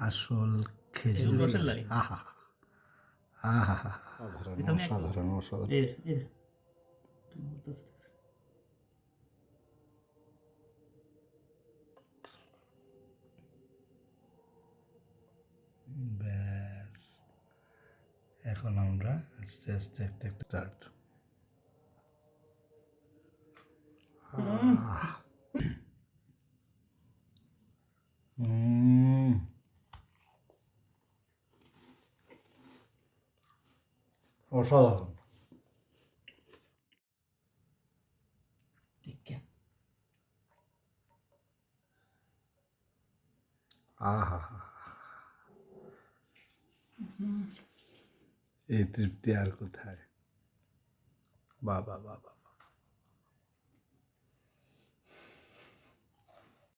আসল খেজুর খেজুর রসের লাগে আহা আহা অসাধারণ অসাধারণ? ব্যাস। এখন আমরা আস্তে আস্তে একটা একটা স্টার্ট অসাধারণ। আহা। এই তৃপ্তি আর কোথায়? বাবা বাবা